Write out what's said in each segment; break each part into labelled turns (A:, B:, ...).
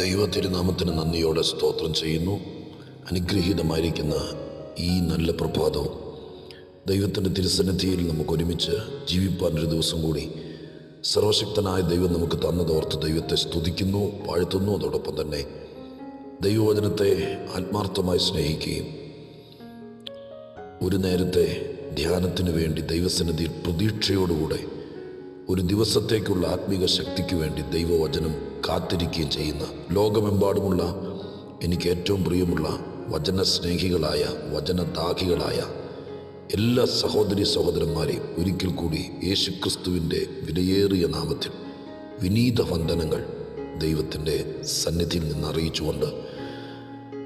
A: ദൈവ തിരുനാമത്തിന് നന്ദിയോടെ സ്തോത്രം ചെയ്യുന്നു. അനുഗ്രഹീതമായിരിക്കുന്ന ഈ നല്ല പ്രഭാതവും ദൈവത്തിന്റെ തിരുസന്നിധിയിൽ നമുക്ക് ഒരുമിച്ച് ജീവിപ്പാൻ ഒരു ദിവസം കൂടി സർവശക്തനായ ദൈവം നമുക്ക് തന്നതോർത്ത് ദൈവത്തെ സ്തുതിക്കുന്നു വാഴ്ത്തുന്നു. അതോടൊപ്പം തന്നെ ദൈവവചനത്തെ ആത്മാർത്ഥമായി സ്നേഹിക്കുകയും ഒരു നേരത്തെ ധ്യാനത്തിന് വേണ്ടി ദൈവസന്നിധിയിൽ പ്രതീക്ഷയോടുകൂടെ ഒരു ദിവസത്തേക്കുള്ള ആത്മീക ശക്തിക്ക് വേണ്ടി ദൈവവചനം കാത്തിരിക്കുകയും ചെയ്യുന്ന ലോകമെമ്പാടുമുള്ള എനിക്ക് ഏറ്റവും പ്രിയമുള്ള വചന സ്നേഹികളായ വചനദാഹികളായ എല്ലാ സഹോദരി സഹോദരന്മാരെയും ഒരിക്കൽ കൂടി യേശുക്രിസ്തുവിന്റെ വിലയേറിയ നാമത്തിൽ വിനീത വന്ദനങ്ങൾ ദൈവത്തിന്റെ സന്നിധിയിൽ നിന്ന് അറിയിച്ചുകൊണ്ട്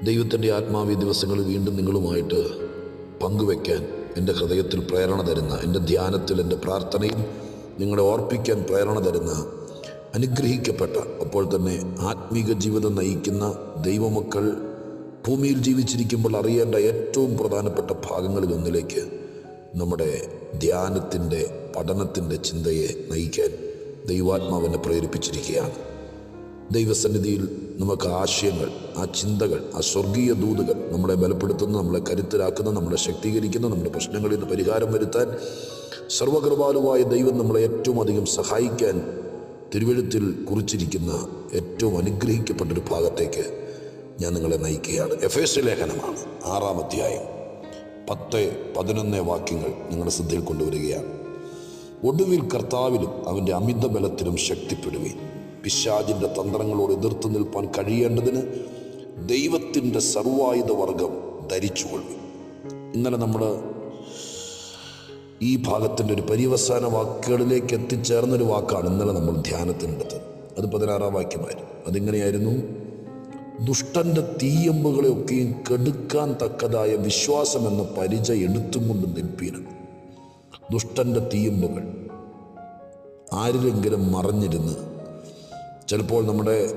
A: ദൈവത്തിന്റെ ആത്മാവി ദിവസങ്ങൾ വീണ്ടും നിങ്ങളുമായിട്ട് പങ്കുവെക്കാൻ എന്റെ ഹൃദയത്തിൽ പ്രേരണ തരുന്ന എന്റെ ധ്യാനത്തിൽ എന്റെ പ്രാർത്ഥനയിൽ നിങ്ങളെ ഓർപ്പിക്കാൻ പ്രേരണ തരുന്ന അനുഗ്രഹിക്കപ്പെട്ട അപ്പോൾ തന്നെ ആത്മീക ജീവിതം നയിക്കുന്ന ദൈവമക്കൾ ഭൂമിയിൽ ജീവിച്ചിരിക്കുമ്പോൾ അറിയേണ്ട ഏറ്റവും പ്രധാനപ്പെട്ട ഭാഗങ്ങളിൽ ഒന്നിലേക്ക് നമ്മുടെ ധ്യാനത്തിന്റെ പഠനത്തിന്റെ ചിന്തയെ നയിക്കാൻ ദൈവാത്മാവിനെ പ്രേരിപ്പിച്ചിരിക്കുകയാണ്. ദൈവസന്നിധിയിൽ നമുക്ക് ആശയങ്ങൾ ആ ചിന്തകൾ ആ സ്വർഗീയ ദൂതുകൾ നമ്മളെ ബലപ്പെടുത്തുന്ന നമ്മളെ കരുത്തരാക്കുന്ന നമ്മളെ ശക്തീകരിക്കുന്ന നമ്മുടെ പ്രശ്നങ്ങളിൽ നിന്ന് പരിഹാരം വരുത്താൻ സർവകൃപാലുവായ ദൈവം നമ്മളെ ഏറ്റവും അധികം സഹായിക്കാൻ തിരുവഴുത്തിൽ കുറിച്ചിരിക്കുന്ന ഏറ്റവും അനുഗ്രഹിക്കപ്പെട്ടൊരു ഭാഗത്തേക്ക് ഞാൻ നിങ്ങളെ നയിക്കുകയാണ്. എഫ് എസ് ലേഖനമാണ് ആറാം അധ്യായം. പത്ത് പതിനൊന്ന് വാക്യങ്ങൾ നിങ്ങളുടെ ശ്രദ്ധയിൽ കൊണ്ടുവരികയാണ്. ഒടുവിൽ കർത്താവിലും അവന്റെ അമിത ബലത്തിലും ശക്തിപ്പെടുവീൻ. പിശാജിന്റെ തന്ത്രങ്ങളോട് എതിർത്ത് നിൽപ്പാൻ കഴിയേണ്ടതിന് ദൈവത്തിന്റെ സർവായുധ വർഗം ധരിച്ചുകൊള്ളു ഇന്നലെ നമ്മൾ ഈ ഭാഗത്തിന്റെ ഒരു പര്യവസാന വാക്കുകളിലേക്ക് എത്തിച്ചേർന്നൊരു വാക്കാണ് ഇന്നലെ നമ്മൾ ധ്യാനത്തിനെടുത്തത് അത് പതിനാറാം വാക്യമായിരുന്നു. അതിങ്ങനെയായിരുന്നു? ദുഷ്ടന്റെ തീയമ്പുകളെയൊക്കെയും കെടുക്കാൻ തക്കതായ വിശ്വാസം എന്ന പരിച എടുത്തും കൊണ്ട് നിൽപ്പീനെന്ന് ദുഷ്ടന്റെ തീയമ്പുകൾ. ആരിലെങ്കിലും മറഞ്ഞിരുന്ന് ചിലപ്പോൾ നമ്മുടെ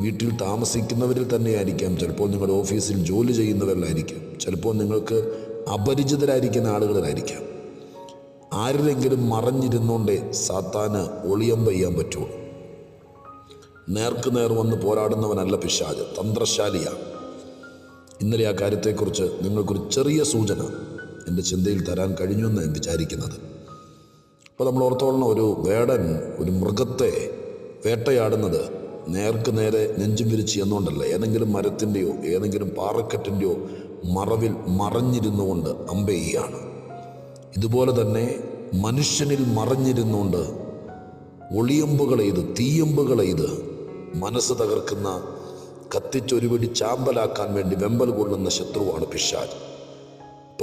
A: വീട്ടിൽ താമസിക്കുന്നവരിൽ തന്നെയായിരിക്കാം. ചിലപ്പോൾ നിങ്ങളുടെ ഓഫീസിൽ ജോലി ചെയ്യുന്നവരിലായിരിക്കാം. ചിലപ്പോൾ നിങ്ങൾക്ക് അപരിചിതരായിരിക്കുന്ന ആളുകളിലായിരിക്കാം. ആരിലെങ്കിലും മറഞ്ഞിരുന്നുകൊണ്ടേ സാത്താന് ഒളിയം ചെയ്യാൻ പറ്റുള്ളൂ. നേർക്ക് നേർ വന്ന് പോരാടുന്നവനല്ല പിശാജ് തന്ത്രശാലിയാണ്. ഇന്നലെ ആ കാര്യത്തെക്കുറിച്ച് നിങ്ങൾക്കൊരു ചെറിയ സൂചന എന്റെ ചിന്തയിൽ തരാൻ കഴിഞ്ഞു എന്ന് വിചാരിക്കുന്നത്. അപ്പോൾ നമ്മൾ ഓർത്തോളണം ഒരു വേടൻ ഒരു മൃഗത്തെ വേട്ടയാടുന്നത് നേർക്ക് നേരെ നെഞ്ചും വിരിച്ച് എന്നുകൊണ്ടല്ല ഏതെങ്കിലും മരത്തിന്റെയോ ഏതെങ്കിലും പാറക്കെട്ടിന്റെയോ മറവിൽ മറഞ്ഞിരുന്നുകൊണ്ട് അമ്പെയ്യാണ്. ഇതുപോലെ തന്നെ മനുഷ്യനിൽ മറഞ്ഞിരുന്നുകൊണ്ട് ഒളിയമ്പുകളെയ്ത് തീയമ്പുകളെയ്ത് മനസ്സ് തകർക്കുന്ന കത്തിച്ചൊരുപിടി ചാമ്പലാക്കാൻ വേണ്ടി വെമ്പൽ കൊള്ളുന്ന ശത്രുവാണ് പിശാജ്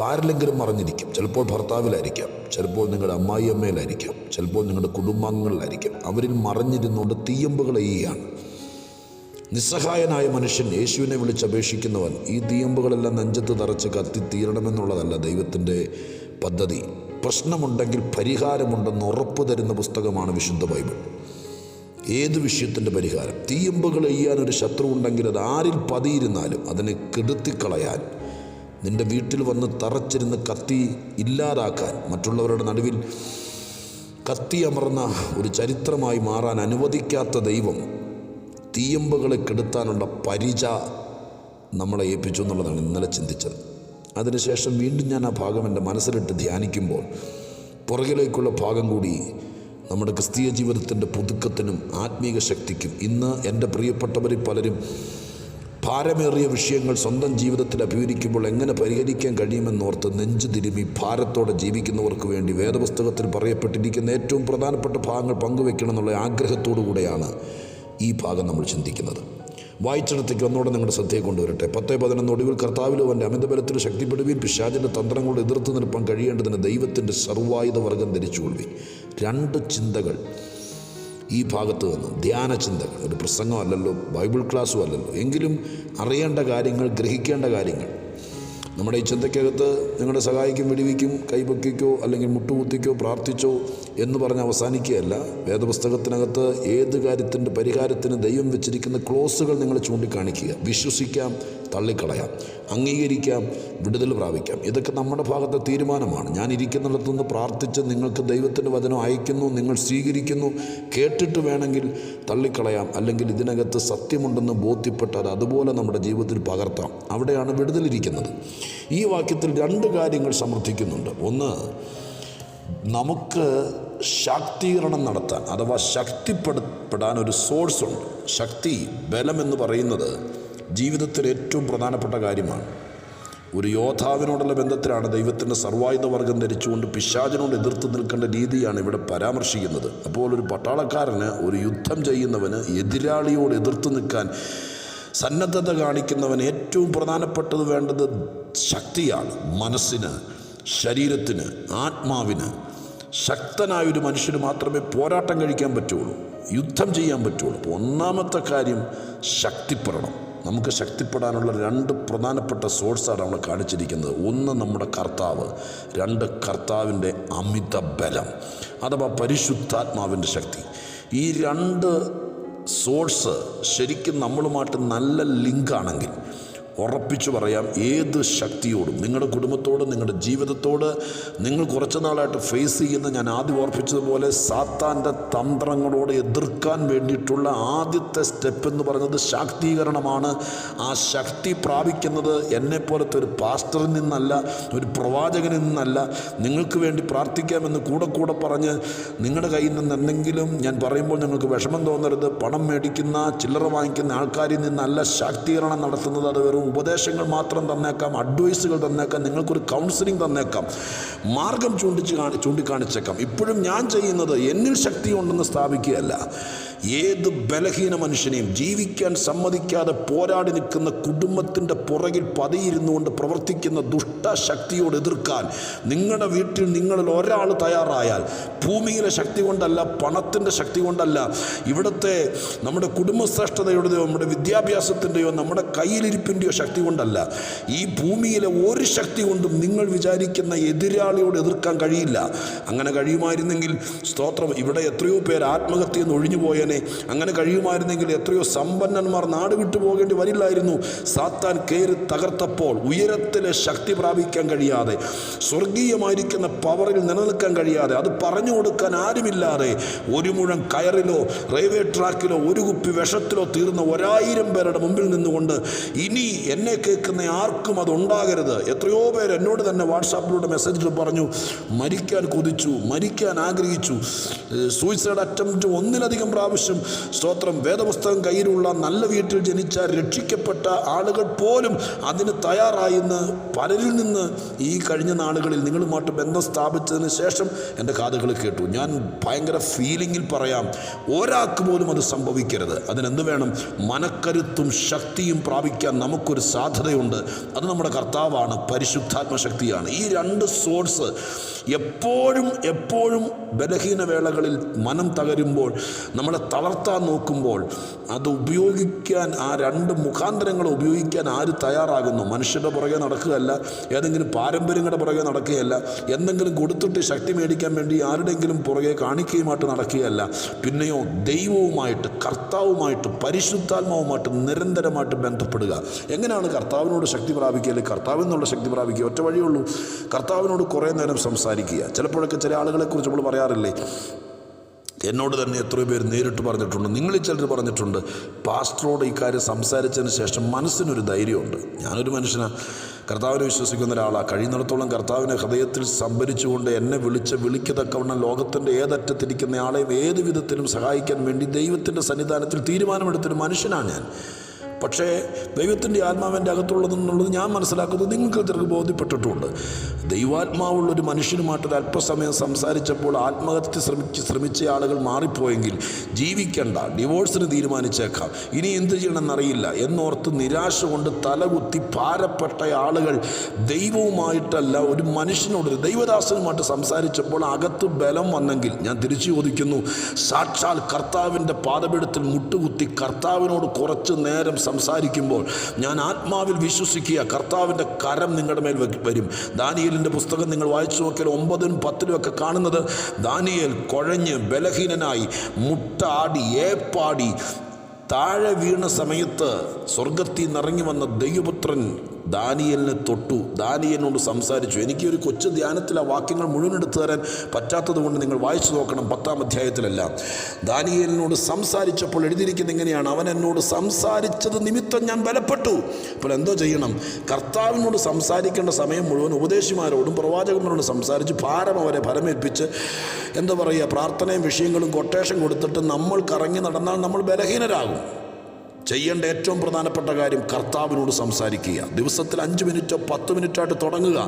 A: ആരിലെങ്കിലും മറഞ്ഞിരിക്കും. ചിലപ്പോൾ ഭർത്താവിലായിരിക്കാം. ചിലപ്പോൾ നിങ്ങളുടെ അമ്മായിയമ്മയിലായിരിക്കാം ചിലപ്പോൾ നിങ്ങളുടെ കുടുംബാംഗങ്ങളിലായിരിക്കാം. അവരിൽ മറിഞ്ഞിരുന്നുകൊണ്ട് തീയമ്പുകൾ നിസ്സഹായനായ മനുഷ്യൻ യേശുവിനെ വിളിച്ചപേക്ഷിക്കുന്നവൻ ഈ തീയമ്പുകളെല്ലാം നെഞ്ചത്ത് തറച്ച് കത്തി തീരണമെന്നുള്ളതല്ല ദൈവത്തിന്റെ പദ്ധതി. പ്രശ്നമുണ്ടെങ്കിൽ പരിഹാരമുണ്ടെന്ന് ഉറപ്പ് തരുന്ന പുസ്തകമാണ് വിശുദ്ധ ബൈബിൾ. ഏത് വിഷയത്തിന്റെ പരിഹാരം? തീയമ്പുകൾ ചെയ്യാൻ ഒരു ശത്രു ഉണ്ടെങ്കിൽ അത് ആരിൽ പതിയിരുന്നാലും അതിനെ കെടുത്തിക്കളയാൻ നിന്റെ വീട്ടിൽ വന്ന് തറച്ചിരുന്ന് കത്തി ഇല്ലാതാക്കാൻ മറ്റുള്ളവരുടെ നടുവിൽ കത്തി അമർന്ന ഒരു ചരിത്രമായി മാറാൻ അനുവദിക്കാത്ത ദൈവം തീയമ്പുകളെ കെടുത്താനുള്ള പരിച നമ്മളെ ഏൽപ്പിച്ചു എന്നുള്ളതാണ് ഇന്നലെ ചിന്തിച്ചത്. അതിനുശേഷം വീണ്ടും ഞാൻ ആ ഭാഗം എന്റെ മനസ്സിലിട്ട് ധ്യാനിക്കുമ്പോൾ പുറകിലേക്കുള്ള ഭാഗം കൂടി നമ്മുടെ ക്രിസ്തീയ ജീവിതത്തിന്റെ പുതുക്കത്തിനും ആത്മീക ശക്തിക്കും ഇന്ന് എന്റെ പ്രിയപ്പെട്ടവരിൽ പലരും ഭാരമേറിയ വിഷയങ്ങൾ സ്വന്തം ജീവിതത്തിൽ അഭിമുഖിക്കുമ്പോൾ എങ്ങനെ പരിഹരിക്കാൻ കഴിയുമെന്നോർത്ത് നെഞ്ചു തിരുമി ഭാരത്തോടെ ജീവിക്കുന്നവർക്ക് വേണ്ടി വേദപുസ്തകത്തിൽ പറയപ്പെട്ടിരിക്കുന്ന ഏറ്റവും പ്രധാനപ്പെട്ട ഭാഗങ്ങൾ പങ്കുവെക്കണം എന്നുള്ള ആഗ്രഹത്തോടു കൂടെയാണ് ഈ ഭാഗം നമ്മൾ ചിന്തിക്കുന്നത്. വായിച്ചിടത്തേക്ക് ഒന്നുകൂടെ നിങ്ങളുടെ ശ്രദ്ധയെ കൊണ്ടുവരട്ടെ. പത്തേ പതിനൊന്ന് ഒടുവിൽ കർത്താവിലോ അവന്റെ അമിതബലത്തിൽ ശക്തിപ്പെടുവീൻ പിശാചിന്റെ തന്ത്രങ്ങളോട് എതിർത്ത് നിൽപ്പാൻ കഴിയേണ്ടതിന് ദൈവത്തിന്റെ സർവായുധ വർഗം ധരിച്ചുകൊള്ളി രണ്ട് ചിന്തകൾ ഈ ഭാഗത്ത് നിന്ന് ധ്യാന ചിന്തകൾ. ഒരു പ്രസംഗമല്ലല്ലോ ബൈബിൾ ക്ലാസ്സും അല്ലല്ലോ എങ്കിലും അറിയേണ്ട കാര്യങ്ങൾ ഗ്രഹിക്കേണ്ട കാര്യങ്ങൾ. നമ്മുടെ ഈ ചിന്തയ്ക്കകത്ത് നിങ്ങളുടെ സഹായിക്കും വെടിവയ്ക്കും കൈപൊക്കിക്കോ അല്ലെങ്കിൽ മുട്ടുകുത്തിക്കോ പ്രാർത്ഥിച്ചോ എന്ന് പറഞ്ഞ് അവസാനിക്കുകയല്ല. വേദപുസ്തകത്തിനകത്ത് ഏത് കാര്യത്തിന്റെ പരിഹാരത്തിന് ദൈവം വെച്ചിരിക്കുന്ന ക്ലോസുകൾ നിങ്ങൾ ചൂണ്ടിക്കാണിക്കുക. വിശ്വസിക്കാം തള്ളിക്കളയാം. അംഗീകരിക്കാം വിടുതൽ പ്രാപിക്കാം. ഇതൊക്കെ നമ്മുടെ ഭാഗത്തെ തീരുമാനമാണ്. ഞാൻ ഇരിക്കുന്നിടത്തുനിന്ന് പ്രാർത്ഥിച്ച് നിങ്ങൾക്ക് ദൈവത്തിന്റെ വചനം അയക്കുന്നു നിങ്ങൾ സ്വീകരിക്കുന്നു കേട്ടിട്ട് വേണമെങ്കിൽ തള്ളിക്കളയാം. അല്ലെങ്കിൽ ഇതിനകത്ത് സത്യമുണ്ടെന്ന് ബോധ്യപ്പെട്ടാൽ അതുപോലെ നമ്മുടെ ജീവിതത്തിൽ പകർത്താം. അവിടെയാണ് വിടുതലിരിക്കുന്നത് ഈ വാക്യത്തിൽ രണ്ട് കാര്യങ്ങൾ സമർത്ഥിക്കുന്നുണ്ട്. ഒന്ന് നമുക്ക് ശാക്തീകരണം നടത്താൻ അഥവാ ശക്തിപ്പെടുപ്പെടാൻ ഒരു സോഴ്സുണ്ട് ശക്തി ബലം എന്ന് പറയുന്നത് ജീവിതത്തിൽ ഏറ്റവും പ്രധാനപ്പെട്ട കാര്യമാണ്. ഒരു യോദ്ധാവിനോടുള്ള ബന്ധത്തിലാണ് ദൈവത്തിന്റെ സർവായുധ വർഗം ധരിച്ചുകൊണ്ട് പിശാചിനോട് എതിർത്ത് നിൽക്കേണ്ട രീതിയാണ് ഇവിടെ പരാമർശിക്കുന്നത്. അപ്പോൾ ഒരു പട്ടാളക്കാരന് ഒരു യുദ്ധം ചെയ്യുന്നവന് എതിരാളിയോട് എതിർത്ത് നിൽക്കാൻ സന്നദ്ധത കാണിക്കുന്നവൻ ഏറ്റവും പ്രധാനപ്പെട്ടത് വേണ്ടത് ശക്തിയാണ് മനസ്സിന് ശരീരത്തിന് ആത്മാവിന്. ശക്തനായൊരു മനുഷ്യന് മാത്രമേ പോരാട്ടം കഴിക്കാൻ പറ്റുള്ളൂ യുദ്ധം ചെയ്യാൻ പറ്റുള്ളൂ. അപ്പോൾ ഒന്നാമത്തെ കാര്യം ശക്തിപ്പെടണം. നമുക്ക് ശക്തിപ്പെടാനുള്ള രണ്ട് പ്രധാനപ്പെട്ട സോഴ്സാണ് നമ്മൾ കാണിച്ചിരിക്കുന്നത്. ഒന്ന് നമ്മുടെ കർത്താവ് രണ്ട് കർത്താവിന്റെ അമിത ബലം അഥവാ പരിശുദ്ധാത്മാവിന്റെ ശക്തി. ഈ രണ്ട് സോഴ്സ് ശരിക്കും നമ്മളുമായിട്ട് നല്ല ലിങ്കാണെങ്കിൽ ഉറപ്പിച്ചു പറയാം ഏത് ശക്തിയോടും നിങ്ങളുടെ കുടുംബത്തോട് നിങ്ങളുടെ ജീവിതത്തോട് നിങ്ങൾ കുറച്ച് നാളായിട്ട് ഫേസ് ചെയ്യുന്ന ഞാൻ ആദ്യം ഓർപ്പിച്ചതുപോലെ സാത്താന്റെ തന്ത്രങ്ങളോട് എതിർക്കാൻ വേണ്ടിയിട്ടുള്ള ആദ്യത്തെ സ്റ്റെപ്പ് എന്ന് പറയുന്നത് ശാക്തീകരണമാണ്. ആ ശക്തി പ്രാപിക്കുന്നത് എന്നെപ്പോലത്തെ ഒരു പാസ്റ്ററിൽ നിന്നല്ല ഒരു പ്രവാചകനിൽ നിന്നല്ല. നിങ്ങൾക്ക് വേണ്ടി പ്രാർത്ഥിക്കാമെന്ന് കൂടെ കൂടെ പറഞ്ഞ് നിങ്ങളുടെ കയ്യിൽ നിന്ന് എന്തെങ്കിലും ഞാൻ പറയുമ്പോൾ നിങ്ങൾക്ക് വിഷമം തോന്നരുത്. പണം മേടിക്കുന്ന ചില്ലറ വാങ്ങിക്കുന്ന ആൾക്കാരിൽ നിന്നല്ല ശാക്തീകരണം നടത്തുന്നത്. അത് വെറും ഉപദേശങ്ങൾ മാത്രം തന്നേക്കാം അഡ്വൈസുകൾ തന്നേക്കാം നിങ്ങൾക്കൊരു കൗൺസിലിംഗ് തന്നേക്കാം മാർഗം ചൂണ്ടിച്ച് കാണി ചൂണ്ടിക്കാണിച്ചേക്കാം. ഇപ്പോഴും ഞാൻ ചെയ്യുന്നത് എന്നിൽ ശക്തിയുണ്ടെന്ന് സ്ഥാപിക്കുകയല്ല. ഏത് ബലഹീന മനുഷ്യനെയും ജീവിക്കാൻ സമ്മതിക്കാതെ പോരാടി നിൽക്കുന്ന കുടുംബത്തിന്റെ പുറകിൽ പതിയിരുന്നുകൊണ്ട് പ്രവർത്തിക്കുന്ന ദുഷ്ടശക്തിയോട് എതിർക്കാൻ നിങ്ങളുടെ വീട്ടിൽ നിങ്ങളിൽ ഒരാൾ തയ്യാറായാൽ ഭൂമിയിലെ ശക്തി കൊണ്ടല്ല പണത്തിന്റെ ശക്തി കൊണ്ടല്ല ഇവിടുത്തെ നമ്മുടെ കുടുംബശ്രേഷ്ഠതയുടെയോ നമ്മുടെ വിദ്യാഭ്യാസത്തിന്റെയോ നമ്മുടെ കയ്യിലിരിപ്പിന്റെയോ ശക്തി കൊണ്ടല്ല. ഈ ഭൂമിയിലെ ഒരു ശക്തി കൊണ്ടും നിങ്ങൾ വിചാരിക്കുന്ന എതിരാളിയോട് എതിർക്കാൻ കഴിയില്ല. അങ്ങനെ കഴിയുമായിരുന്നെങ്കിൽ സ്തോത്രം. ഇവിടെ എത്രയോ പേർ ആത്മഹത്യ എന്ന് ഒഴിഞ്ഞു പോയേനെ അങ്ങനെ കഴിയുമായിരുന്നെങ്കിൽ എത്രയോ സമ്പന്നന്മാർ നാട് വിട്ടു പോകേണ്ടി വരില്ലായിരുന്നു. സാത്താൻ കയറി തകർത്തപ്പോൾ ഉയരത്തിലെ ശക്തി പ്രാപിക്കാൻ കഴിയാതെ സ്വർഗീയമായിരിക്കുന്ന പവറിൽ നിലനിൽക്കാൻ കഴിയാതെ അത് പറഞ്ഞു കൊടുക്കാൻ ആരുമില്ലാതെ ഒരു മുഴം കയറിലോ റെയിൽവേ ട്രാക്കിലോ ഒരു കുപ്പി വിഷത്തിലോ തീർന്ന ഒരായിരം പേരുടെ മുമ്പിൽ നിന്നുകൊണ്ട് ഇനി എന്നെ കേൾക്കുന്ന ആർക്കും അത് ഉണ്ടാകരുത് എത്രയോ പേർ എന്നോട് തന്നെ വാട്സാപ്പിലൂടെ മെസ്സേജിൽ പറഞ്ഞു മരിക്കാൻ കൊതിച്ചു മരിക്കാൻ ആഗ്രഹിച്ചു. സൂയിസൈഡ് അറ്റംപ്റ്റ് ഒന്നിലധികം പ്രാവശ്യം സ്തോത്രം വേദപുസ്തകം കയ്യിലുള്ള നല്ല വീട്ടിൽ ജനിച്ച രക്ഷിക്കപ്പെട്ട ആളുകൾ പോലും അതിന് തയ്യാറായിന്ന് പലരിൽ നിന്ന് ഈ കഴിഞ്ഞ നാളുകളിൽ നിങ്ങളുമായിട്ട് ബന്ധം സ്ഥാപിച്ചതിന് ശേഷം എന്റെ കാതുകൾ കേട്ടു. ഞാൻ ഭയങ്കര ഫീലിങ്ങിൽ പറയാം ഒരാൾക്ക് പോലും അത് സംഭവിക്കരുത്. അതിനെന്ത് വേണം? മനക്കരുത്തും ശക്തിയും പ്രാപിക്കാൻ നമുക്കൊരു സാധ്യതയുണ്ട്. അത് നമ്മുടെ കർത്താവാണ് പരിശുദ്ധാത്മ ശക്തിയാണ് ഈ രണ്ട് സോഴ്സ് എപ്പോഴും എപ്പോഴും ബലഹീന വേളകളിൽ മനം തകരുമ്പോൾ നമ്മളെ തളർത്താൻ നോക്കുമ്പോൾ അത് ഉപയോഗിക്കാൻ ആ രണ്ട് മുഖാന്തരങ്ങൾ ഉപയോഗിക്കാൻ ആര് തയ്യാറാകുന്നു? മനുഷ്യരുടെ പുറകെ നടക്കുകയല്ല ഏതെങ്കിലും പാരമ്പര്യങ്ങളുടെ പുറകെ നടക്കുകയല്ല എന്തെങ്കിലും കൊടുത്തിട്ട് ശക്തി മേടിക്കാൻ വേണ്ടി ആരുടെങ്കിലും പുറകെ കാണിക്കുകയുമായിട്ട് നടക്കുകയല്ല. പിന്നെയോ ദൈവവുമായിട്ട് കർത്താവുമായിട്ട് പരിശുദ്ധാത്മാവുമായിട്ട് നിരന്തരമായിട്ട് ബന്ധപ്പെടുക. എങ്ങനെയാണ് കർത്താവിനോട് ശക്തി പ്രാപിക്കുക? അല്ലെങ്കിൽ കർത്താവിൽ നിന്നുള്ള ശക്തി പ്രാപിക്കുക? ഒറ്റ വഴിയുള്ളൂ കർത്താവിനോട് കുറേ നേരം സംസാരിക്കുക. ചിലപ്പോഴൊക്കെ ചില ആളുകളെക്കുറിച്ച് നമ്മൾ പറയാറില്ലേ എന്നോട് തന്നെ എത്രയോ പേര് നേരിട്ട് പറഞ്ഞിട്ടുണ്ട്. നിങ്ങളിൽ ചിലർ പറഞ്ഞിട്ടുണ്ട് പാസ്റ്ററോട് ഇക്കാര്യം സംസാരിച്ചതിന് ശേഷം മനസ്സിനൊരു ധൈര്യമുണ്ട്. ഞാനൊരു മനുഷ്യനാണ് കർത്താവിനെ വിശ്വസിക്കുന്ന ഒരാളാണ് കഴിയുന്നിടത്തോളം കർത്താവിനെ ഹൃദയത്തിൽ സംഭരിച്ചുകൊണ്ട് എന്നെ വിളിച്ച് വിളിക്കത്തക്കവണ്ണം ലോകത്തിന്റെ ഏതറ്റത്തിരിക്കുന്ന ആളെയും ഏത് വിധത്തിലും സഹായിക്കാൻ വേണ്ടി ദൈവത്തിന്റെ സന്നിധാനത്തിൽ തീരുമാനമെടുത്തൊരു മനുഷ്യനാണ് ഞാൻ. പക്ഷേ ദൈവത്തിന്റെ ആത്മാവിന്റെ അകത്തുള്ളതെന്നുള്ളത് ഞാൻ മനസ്സിലാക്കുന്നത് നിങ്ങൾക്ക് ചിലർക്ക് ബോധ്യപ്പെട്ടിട്ടുണ്ട്. ദൈവാത്മാവുള്ളൊരു മനുഷ്യനുമായിട്ടൊരു അല്പസമയം സംസാരിച്ചപ്പോൾ ആത്മഹത്യ ശ്രമിച്ച് ശ്രമിച്ച ആളുകൾ മാറിപ്പോയെങ്കിൽ ജീവിക്കണ്ട ഡിവോഴ്സിന് തീരുമാനിച്ചേക്കാം ഇനി എന്ത് ചെയ്യണമെന്നറിയില്ല എന്നോർത്ത് നിരാശ കൊണ്ട് തലകുത്തി ഭാരപ്പെട്ട ആളുകൾ ദൈവവുമായിട്ടല്ല ഒരു മനുഷ്യനോട് ദൈവദാസനുമായിട്ട് സംസാരിച്ചപ്പോൾ അകത്ത് ബലം വന്നെങ്കിൽ ഞാൻ തിരിച്ചു ചോദിക്കുന്നു സാക്ഷാൽ കർത്താവിന്റെ പാദപീഠത്തിൽ മുട്ടുകുത്തി കർത്താവിനോട് കുറച്ച് നേരം സംസാരിക്കുമ്പോൾ ഞാൻ ആത്മാവിൽ വിശ്വസിക്കുക കർത്താവിന്റെ കരം നിങ്ങളുടെ മേൽ വരും. ദാനിയലിന്റെ പുസ്തകം നിങ്ങൾ വായിച്ചു നോക്കിയാൽ ഒമ്പതിനും പത്തിനും ഒക്കെ കാണുന്നത് ദാനിയൽ കുഴഞ്ഞ് ബലഹീനനായി മുട്ടാടി ഏപ്പാടി താഴെ വീണ സമയത്ത് സ്വർഗത്തിൽ നിന്നിറങ്ങി വന്ന ദൈവപുത്രൻ ദാനിയലിനെ തൊട്ടു. ദാനിയലിനോട് സംസാരിച്ചു. എനിക്ക് ഒരു കൊച്ചു ധ്യാനത്തിൽ ആ വാക്യങ്ങൾ മുഴുവൻ എടുത്തു തരാൻ പറ്റാത്തത് കൊണ്ട് നിങ്ങൾ വായിച്ചു നോക്കണം പത്താം അധ്യായത്തിലല്ല. ദാനിയലിനോട് സംസാരിച്ചപ്പോൾ എഴുതിയിരിക്കുന്ന ഇങ്ങനെയാണ്. അവൻ എന്നോട് സംസാരിച്ചത് നിമിത്തം ഞാൻ ബലപ്പെട്ടു. അപ്പോൾ എന്തോ ചെയ്യണം? കർത്താവിനോട് സംസാരിക്കേണ്ട സമയം മുഴുവൻ ഉപദേശിമാരോടും പ്രവാചകന്മാരോടും സംസാരിച്ച് ഭാരം അവരെ ഫലമേൽപ്പിച്ച് എന്താ പറയുക പ്രാർത്ഥനയും വിഷയങ്ങളും കൊട്ടേഷൻ കൊടുത്തിട്ട് നമ്മൾ കറങ്ങി നടന്നാൽ നമ്മൾ ബലഹീനരാകും. ചെയ്യേണ്ട ഏറ്റവും പ്രധാനപ്പെട്ട കാര്യം കർത്താവിനോട് സംസാരിക്കുക. ദിവസത്തിൽ അഞ്ച് മിനിറ്റോ പത്ത് മിനിറ്റായിട്ട് തുടങ്ങുക.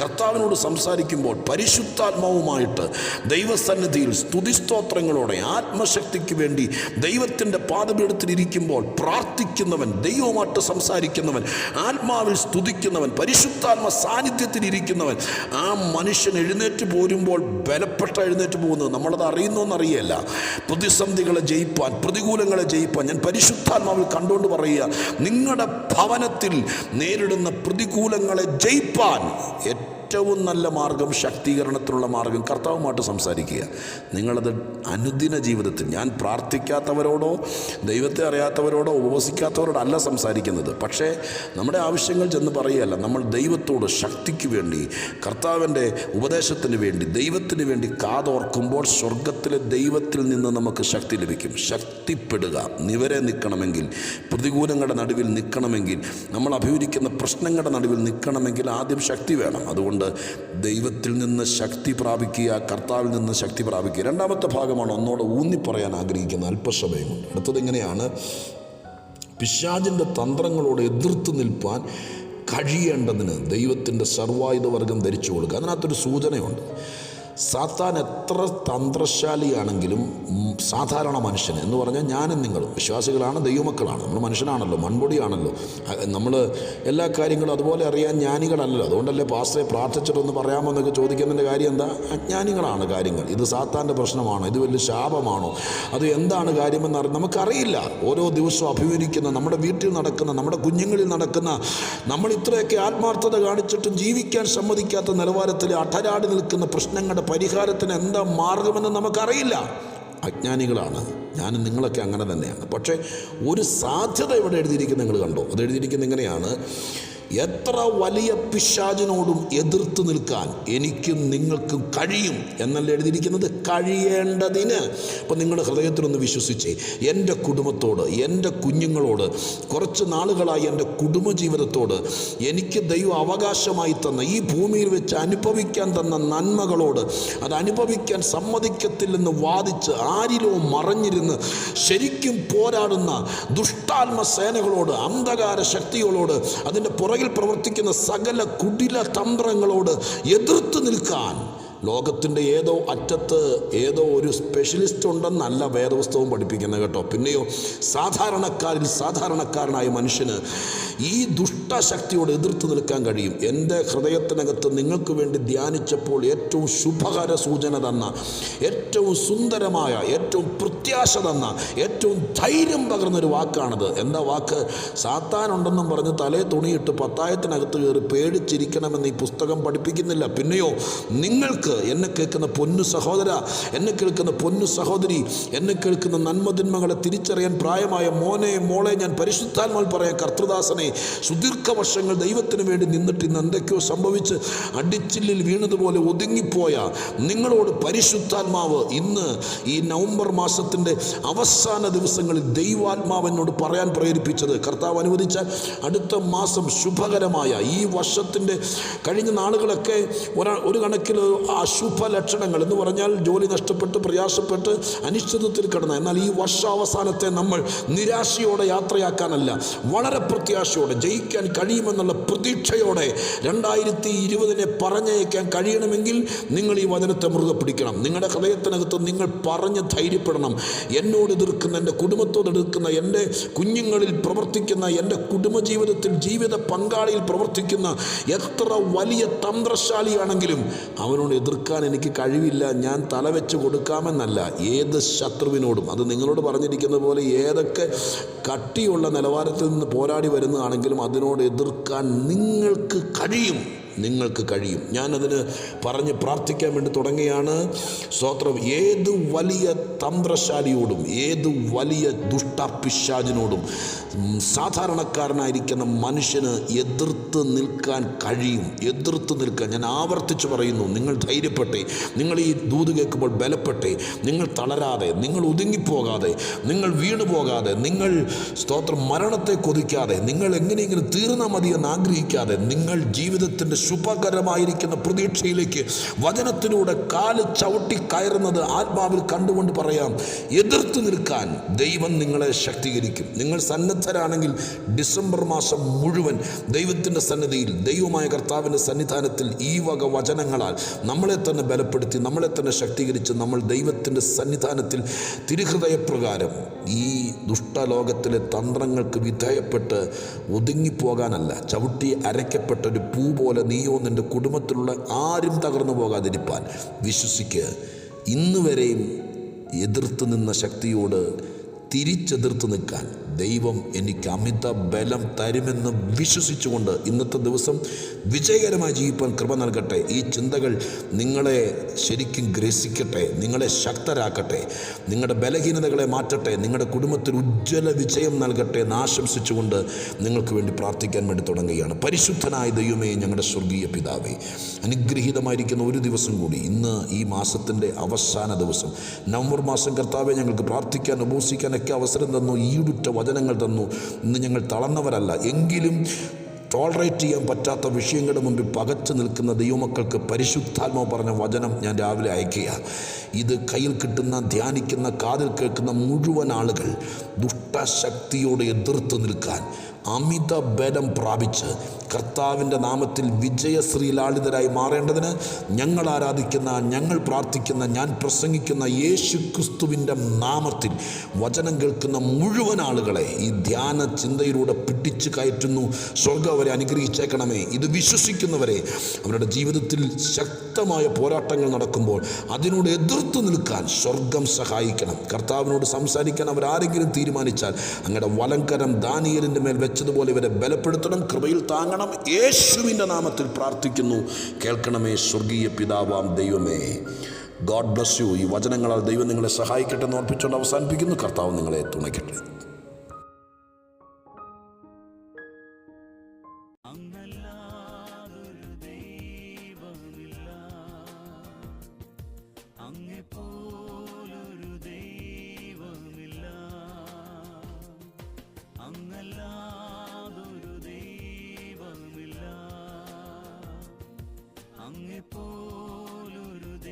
A: കർത്താവിനോട് സംസാരിക്കുമ്പോൾ പരിശുദ്ധാത്മാവുമായിട്ട് ദൈവസന്നിധിയിൽ സ്തുതിസ്തോത്രങ്ങളോടെ ആത്മശക്തിക്ക് വേണ്ടി ദൈവത്തിന്റെ പാതപീഠത്തിലിരിക്കുമ്പോൾ പ്രാർത്ഥിക്കുന്നവൻ ദൈവവുമായിട്ട് സംസാരിക്കുന്നവൻ ആത്മാവിൽ സ്തുതിക്കുന്നവൻ പരിശുദ്ധാത്മ സാന്നിധ്യത്തിലിരിക്കുന്നവൻ ആ മനുഷ്യൻ എഴുന്നേറ്റ് പോരുമ്പോൾ ബലപ്പെട്ട എഴുന്നേറ്റ് പോകുന്നത് നമ്മളത് അറിയുന്നോന്നറിയല്ല പ്രതിസന്ധികളെ ജയിപ്പാൻ പ്രതികൂലങ്ങളെ ജയിപ്പാൻ ഞാൻ കണ്ടുകൊണ്ട് പറയുക നിങ്ങളുടെ ഭവനത്തിൽ നേരിടുന്ന പ്രതികൂലങ്ങളെ ജയിപ്പാൻ ഏറ്റവും നല്ല മാർഗം ശക്തീകരണത്തിനുള്ള മാർഗം കർത്താവുമായിട്ട് സംസാരിക്കുക. നിങ്ങളത് അനുദിന ജീവിതത്തിൽ ഞാൻ പ്രാർത്ഥിക്കാത്തവരോടോ ദൈവത്തെ അറിയാത്തവരോടോ ഉപവസിക്കാത്തവരോടോ അല്ല സംസാരിക്കുന്നത്. പക്ഷേ നമ്മുടെ ആവശ്യങ്ങൾ ചെന്ന് പറയുകയല്ല നമ്മൾ ദൈവത്തോട് ശക്തിക്ക് വേണ്ടി കർത്താവിന്റെ ഉപദേശത്തിന് വേണ്ടി ദൈവത്തിന് വേണ്ടി കാതോർക്കുമ്പോൾ സ്വർഗത്തിലെ ദൈവത്തിൽ നിന്ന് നമുക്ക് ശക്തി ലഭിക്കും. ശക്തിപ്പെടുക. നിവരെ നിൽക്കണമെങ്കിൽ പ്രതികൂലങ്ങളുടെ നടുവിൽ നിൽക്കണമെങ്കിൽ നമ്മൾ അഭിമുഖിക്കുന്ന പ്രശ്നങ്ങളുടെ നടുവിൽ നിൽക്കണമെങ്കിൽ ആദ്യം ശക്തി വേണം. അതുകൊണ്ട് ദൈവത്തിൽ നിന്ന് ശക്തി പ്രാപിക്കുക കർത്താവിൽ നിന്ന് ശക്തി പ്രാപിക്കുക. രണ്ടാമത്തെ ഭാഗമാണ് ഒന്നോടെ ഊന്നി പറയാൻ ആഗ്രഹിക്കുന്ന അല്പസമയമുണ്ട്. അടുത്തത് ഇങ്ങനെയാണ് പിശാജിന്റെ തന്ത്രങ്ങളോട് എതിർത്ത് നിൽപ്പാൻ കഴിയേണ്ടതിന് ദൈവത്തിന്റെ സർവായുധവർഗം ധരിച്ചു കൊടുക്കുക. അതിനകത്തൊരു സൂചനയുണ്ട്. സാത്താൻ എത്ര തന്ത്രശാലിയാണെങ്കിലും സാധാരണ മനുഷ്യൻ എന്ന് പറഞ്ഞാൽ ഞാനും നിങ്ങളും വിശ്വാസികളാണ് ദൈവമക്കളാണ്. നമ്മൾ മനുഷ്യനാണല്ലോ മൺപൊടിയാണല്ലോ. നമ്മൾ എല്ലാ കാര്യങ്ങളും അതുപോലെ അറിയാൻ ജ്ഞാനികളല്ലല്ലോ. അതുകൊണ്ടല്ലേ പാസ്റ്ററെ പ്രാർത്ഥിച്ചിട്ടൊന്ന് പറയാമോ എന്നൊക്കെ ചോദിക്കുന്നതിന്റെ കാര്യം എന്താ? അജ്ഞാനികളാണ് കാര്യങ്ങൾ. ഇത് സാത്താന്റെ പ്രശ്നമാണോ? ഇത് വലിയ ശാപമാണോ? അത് എന്താണ് കാര്യമെന്ന് അറി നമുക്കറിയില്ല. ഓരോ ദിവസവും അഭിമുഖിക്കുന്ന നമ്മുടെ വീട്ടിൽ നടക്കുന്ന നമ്മുടെ കുഞ്ഞുങ്ങളിൽ നടക്കുന്ന നമ്മൾ ഇത്രയൊക്കെ ആത്മാർത്ഥത കാണിച്ചിട്ടും ജീവിക്കാൻ സമ്മതിക്കാത്ത നിലവാരത്തിൽ അഠരാടി നിൽക്കുന്ന പ്രശ്നങ്ങളുടെ പരിഹാരത്തിന് എന്താ മാർഗമെന്ന് നമുക്കറിയില്ല. അജ്ഞാനികളാണ്. ഞാനും നിങ്ങളൊക്കെ അങ്ങനെ തന്നെയാണ്. പക്ഷേ ഒരു സാധ്യത ഇവിടെ എഴുതിയിരിക്കുന്നത് നിങ്ങൾ കണ്ടോ? അത് എഴുതിയിരിക്കുന്നത് ഇങ്ങനെയാണ്. എത്ര വലിയ പിശാചിനോടും എതിർത്ത് നിൽക്കാൻ എനിക്കും നിങ്ങൾക്കും കഴിയും എന്നല്ല എഴുതിയിരിക്കുന്നത്? കഴിയേണ്ടതിന്. അപ്പം നിങ്ങളുടെ ഹൃദയത്തിലൊന്ന് വിശ്വസിച്ചേ. എന്റെ കുടുംബത്തോട് എന്റെ കുഞ്ഞുങ്ങളോട് കുറച്ച് നാളുകളായി എന്റെ കുടുംബജീവിതത്തോട് എനിക്ക് ദൈവം അവകാശമായി തന്ന ഈ ഭൂമിയിൽ വെച്ച് അനുഭവിക്കാൻ തന്ന നന്മകളോട് അത് അനുഭവിക്കാൻ സമ്മതിക്കത്തില്ലെന്ന് വാദിച്ച് ആരിലോ മറഞ്ഞിരുന്ന് ശരിക്കും പോരാടുന്ന ദുഷ്ടാത്മ സേനകളോട് അന്ധകാര ശക്തികളോട് അതിന്റെ പുറകിൽ പ്രവർത്തിക്കുന്ന സകല കുടില തന്ത്രങ്ങളോട് എതിർത്ത് നിൽക്കാൻ ലോകത്തിന്റെ ഏതോ അറ്റത്ത് ഏതോ ഒരു സ്പെഷ്യലിസ്റ്റ് ഉണ്ടെന്നല്ല വേദപുസ്തകം പഠിപ്പിക്കുന്നത് കേട്ടോ. പിന്നെയോ സാധാരണക്കാരിൽ സാധാരണക്കാരനായ മനുഷ്യന് ഈ ദുഷ്ടശക്തിയോട് എതിർത്ത് നിൽക്കാൻ കഴിയും. എന്റെ ഹൃദയത്തിനകത്ത് നിങ്ങൾക്ക് വേണ്ടി ധ്യാനിച്ചപ്പോൾ ഏറ്റവും ശുഭകര സൂചന തന്ന ഏറ്റവും സുന്ദരമായ ഏറ്റവും പ്രത്യാശ തന്ന ഏറ്റവും ധൈര്യം പകർന്നൊരു വാക്കാണത്. എന്താ വാക്ക്? സാത്താനുണ്ടെന്നും പറഞ്ഞ് തലേ തുണിയിട്ട് പത്തായത്തിനകത്ത് കയറി പേടിച്ചിരിക്കണമെന്ന് ഈ പുസ്തകം പഠിപ്പിക്കുന്നില്ല. പിന്നെയോ നിങ്ങൾക്ക് എന്നെ കേൾക്കുന്ന പൊന്നു സഹോദര എന്നെ കേൾക്കുന്ന പൊന്നു സഹോദരി എന്നെ കേൾക്കുന്ന നന്മതിന്മകളെ തിരിച്ചറിയാൻ പ്രായമായ മോനെ മോളെ ഞാൻ പരിശുദ്ധാത്മാവിൽ പറയാം കർത്തൃദാസനെ സുദീർഘ വർഷങ്ങൾ ദൈവത്തിന് വേണ്ടി നിന്നിട്ട് ഇന്ന് എന്തൊക്കെയോ സംഭവിച്ച് അടിച്ചില്ലിൽ വീണതുപോലെ ഒതുങ്ങിപ്പോയ നിങ്ങളോട് പരിശുദ്ധാത്മാവ് ഇന്ന് ഈ നവംബർ മാസത്തിന്റെ അവസാന ദിവസങ്ങളിൽ ദൈവാത്മാവ് എന്നോട് പറയാൻ പ്രേരിപ്പിച്ചത്. കർത്താവ് അനുവദിച്ചാൽ അടുത്ത മാസം ശുഭകരമായ ഈ വർഷത്തിന്റെ കഴിഞ്ഞ നാളുകളൊക്കെ ഒരാ ഒരു കണക്കിൽ അശുഭ ലക്ഷണങ്ങൾ എന്ന് പറഞ്ഞാൽ ജോലി നഷ്ടപ്പെട്ട് പ്രയാസപ്പെട്ട് അനിശ്ചിതത്തിൽ കിടന്ന. എന്നാൽ ഈ വർഷാവസാനത്തെ നമ്മൾ നിരാശയോടെ യാത്രയാക്കാനല്ല വളരെ പ്രത്യാശയോടെ ജയിക്കാൻ കഴിയുമെന്നുള്ള പ്രതീക്ഷയോടെ രണ്ടായിരത്തി ഇരുപതിനെ പറഞ്ഞയക്കാൻ കഴിയണമെങ്കിൽ നിങ്ങൾ ഈ വചനത്തെ മുറുകെ പിടിക്കണം. നിങ്ങളുടെ ഹൃദയത്തിനകത്ത് നിങ്ങൾ പറഞ്ഞ് ധൈര്യപ്പെടണം. എന്നോട് എതിർക്കുന്ന എന്റെ കുടുംബത്തോട് എതിർക്കുന്ന എന്റെ കുഞ്ഞുങ്ങളിൽ പ്രവർത്തിക്കുന്ന എന്റെ കുടുംബജീവിതത്തിൽ ജീവിത പങ്കാളിയിൽ പ്രവർത്തിക്കുന്ന എത്ര വലിയ തന്ത്രശാലിയാണെങ്കിലും അവനോട് എതിർക്കാൻ എനിക്ക് കഴിവില്ല ഞാൻ തലവെച്ച് കൊടുക്കാമെന്നല്ല. ഏത് ശത്രുവിനോടും അത് നിങ്ങളോട് പറഞ്ഞിരിക്കുന്ന പോലെ ഏതൊക്കെ കട്ടിയുള്ള നിലവാരത്തിൽ നിന്ന് പോരാടി വരുന്നതാണെങ്കിലും അതിനോട് എതിർക്കാൻ നിങ്ങൾക്ക് കഴിയും. നിങ്ങൾക്ക് കഴിയും. ഞാനതിന് പറഞ്ഞ് പ്രാർത്ഥിക്കാൻ വേണ്ടി തുടങ്ങിയാണ് സ്തോത്രം. ഏത് വലിയ തന്ത്രശാലിയോടും ഏത് വലിയ ദുഷ്ടപിശാചിനോടും സാധാരണക്കാരനായിരിക്കുന്ന മനുഷ്യന് എതിർത്ത് നിൽക്കാൻ കഴിയും. എതിർത്ത് നിൽക്കാൻ. ഞാൻ ആവർത്തിച്ച് പറയുന്നു നിങ്ങൾ ധൈര്യപ്പെട്ടെ നിങ്ങൾ ഈ ദൂത് കേൾക്കുമ്പോൾ ബലപ്പെട്ടെ നിങ്ങൾ തളരാതെ നിങ്ങൾ ഒതുങ്ങിപ്പോകാതെ നിങ്ങൾ വീണു പോകാതെ നിങ്ങൾ സ്തോത്രം മരണത്തെ കൊതിക്കാതെ നിങ്ങൾ എങ്ങനെയെങ്കിലും തീർന്നാൽ മതി എന്ന് ആഗ്രഹിക്കാതെ നിങ്ങൾ ജീവിതത്തിന്റെ ശുഭകരമായിരിക്കുന്ന പ്രതീക്ഷയിലേക്ക് വചനത്തിലൂടെ കാൽ ചവിട്ടി കയറുന്നത് ആത്മാവിൽ കണ്ടുകൊണ്ട് പറയാം എതിർത്ത് നിൽക്കാൻ ദൈവം നിങ്ങളെ ശക്തീകരിക്കും. നിങ്ങൾ സന്നദ്ധരാണെങ്കിൽ ഡിസംബർ മാസം മുഴുവൻ ദൈവത്തിന്റെ സന്നിധിയിൽ ദൈവമായ കർത്താവിന്റെ സന്നിധാനത്തിൽ ഈ വക വചനങ്ങളാൽ നമ്മളെ തന്നെ ബലപ്പെടുത്തി നമ്മളെ തന്നെ ശക്തീകരിച്ച് നമ്മൾ ദൈവത്തിന്റെ സന്നിധാനത്തിൽ തിരുഹൃദയപ്രകാരം ഈ ദുഷ്ടലോകത്തിലെ തന്ത്രങ്ങൾക്ക് വിധേയപ്പെട്ട് ഒതുങ്ങിപ്പോകാനല്ല ചവിട്ടി അരയ്ക്കപ്പെട്ട ഒരു പൂ പോലെ നീയോ നിന്റെ കുടുംബത്തിലുള്ള ആരും തകർന്നു പോകാതിരിപ്പാൻ. വിശ്വസിക്ക് ഇന്നുവരെയും എതിർത്ത് നിന്ന ശക്തിയോട് തിരിച്ചെതിർത്ത് നിൽക്കാൻ. ദൈവം എനിക്ക് അമിത ബലം തരുമെന്ന് വിശ്വസിച്ചുകൊണ്ട് ഇന്നത്തെ ദിവസം വിജയകരമായി ജീവിപ്പാൻ കൃപ നൽകട്ടെ. ഈ ചിന്തകൾ നിങ്ങളെ ശരിക്കും ഗ്രസിക്കട്ടെ നിങ്ങളെ ശക്തരാക്കട്ടെ നിങ്ങളുടെ ബലഹീനതകളെ മാറ്റട്ടെ നിങ്ങളുടെ കുടുംബത്തിൽ ഉജ്ജ്വല വിജയം നൽകട്ടെ എന്ന് ആശംസിച്ചുകൊണ്ട് നിങ്ങൾക്ക് വേണ്ടി പ്രാർത്ഥിക്കാൻ വേണ്ടി തുടങ്ങുകയാണ്. പരിശുദ്ധനായ ദൈവമേ ഞങ്ങളുടെ സ്വർഗീയ പിതാവേ അനുഗ്രഹീതമായിരിക്കുന്ന ഒരു ദിവസം കൂടി ഇന്ന് ഈ മാസത്തിന്റെ അവസാന ദിവസം. നവംബർ മാസം കർത്താവെ ഞങ്ങൾക്ക് പ്രാർത്ഥിക്കാൻ ഉപസിക്കാനൊക്കെ അവസരം തന്നു. ഈടുറ്റ വചനങ്ങൾ തന്നു. ഇന്ന് ഞങ്ങൾ തളർന്നവരല്ല. എങ്കിലും ടോളറേറ്റ് ചെയ്യാൻ പറ്റാത്ത വിഷയങ്ങളുടെ മുമ്പിൽ പകച്ചു നിൽക്കുന്ന ദൈവമക്കൾക്ക് പരിശുദ്ധാത്മാവ് പറഞ്ഞ വചനം ഞാൻ രാവിലെ അയക്കുക ഇത് കയ്യിൽ കിട്ടുന്ന ധ്യാനിക്കുന്ന കാതിൽ കേൾക്കുന്ന മുഴുവൻ ആളുകൾ ദുഷ്ടശക്തിയോട് എതിർത്ത് നിൽക്കാൻ അമിത ബലം പ്രാപിച്ച് കർത്താവിന്റെ നാമത്തിൽ വിജയശ്രീലാളിതരായി മാറേണ്ടതിന് ഞങ്ങൾ ആരാധിക്കുന്ന ഞങ്ങൾ പ്രാർത്ഥിക്കുന്ന ഞാൻ പ്രസംഗിക്കുന്ന യേശു ക്രിസ്തുവിന്റെ നാമത്തിൽ വചനം കേൾക്കുന്ന മുഴുവൻ ആളുകളെ ഈ ധ്യാന ചിന്തയിലൂടെ പിടിച്ചു കയറ്റുന്നു. സ്വർഗം അവരെ അനുഗ്രഹിച്ചേക്കണമേ. ഇത് വിശ്വസിക്കുന്നവരെ അവരുടെ ജീവിതത്തിൽ ശക്തമായ പോരാട്ടങ്ങൾ നടക്കുമ്പോൾ അതിനോട് എതിർത്ത് നിൽക്കാൻ സ്വർഗം സഹായിക്കണം. കർത്താവിനോട് സംസാരിക്കാൻ അവരാരെങ്കിലും തീരുമാനിച്ചാൽ അങ്ങയുടെ വലങ്കരം ദാനിയലിന്റെ മേൽ വെച്ചതുപോലെ ഇവരെ ബലപ്പെടുത്തണം കൃപയിൽ താങ്ങണം യേശുവിന്റെ നാമത്തിൽ പ്രാർത്ഥിക്കുന്നു. കേൾക്കണമേ സ്വർഗീയ പിതാവാം ദൈവമേ. God bless you. ഈ വചനങ്ങളാൽ ദൈവം നിങ്ങളെ സഹായിക്കട്ടെ എന്ന് ഓർപ്പിച്ചുകൊണ്ട് അവസാനിപ്പിക്കുന്നു. കർത്താവ് നിങ്ങളെ തുണയ്ക്കട്ടെ.